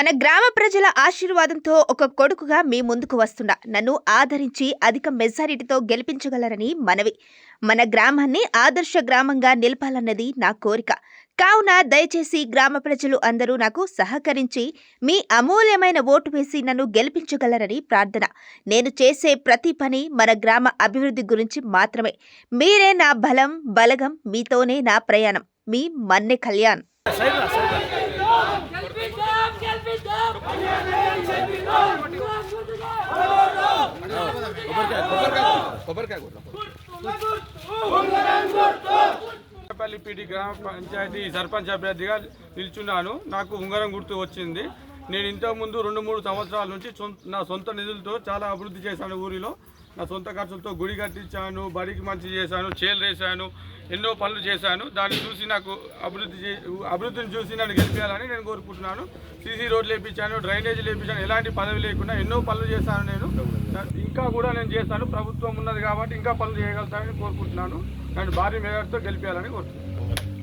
మన గ్రామ ప్రజల ఆశీర్వాదంతో ఒక కొడుకుగా మీ ముందుకు వస్తున్నా నన్ను ఆదరించి అధిక మెజారిటీతో గెలిపించగలరని మనవి. మన గ్రామాన్ని ఆదర్శ గ్రామంగా నిలపాలన్నది నా కోరిక. కావున దయచేసి గ్రామ ప్రజలు అందరూ నాకు సహకరించి మీ అమూల్యమైన ఓటు వేసి నన్ను గెలిపించగలరని ప్రార్థన. నేను చేసే ప్రతి పని మన గ్రామ అభివృద్ధి గురించి మాత్రమే. మీరే నా బలం బలగం మీతోనే నా ప్రయాణం. మీ మన్నె కళ్యాణ్. పల్లి పీటి గ్రామ పంచాయతీ సర్పంచ్ అభ్యర్థిగా నిల్చున్నాను. నాకు ఉంగరం గుర్తు వచ్చింది. నేను ఇంతకుముందు రెండు మూడు సంవత్సరాల నుంచి నా సొంత నిధులతో చాలా అభివృద్ధి చేశాను ఊరిలో. నా సొంత ఖర్చులతో గుడి కట్టించాను బడికి మంచి చేశాను చేలు వేశాను ఎన్నో పనులు చేశాను. దాన్ని చూసి నాకు అభివృద్ధి చే- అభివృద్ధిని చూసి నన్ను గెలిపించాలని నేను కోరుకుంటున్నాను. సీసీ రోడ్లు వేయించాను డ్రైనేజీలు వేయించాను ఎలాంటి పదవి లేకుండా ఎన్నో పనులు చేశాను నేను. ఇంకా కూడా నేను చేశాను. ప్రభుత్వం ఉన్నది కాబట్టి ఇంకా పనులు చేయగలుగుతానని కోరుకుంటున్నాను. నేను భారీ మేరతో గెలిపించాలని కోరుతున్నాను.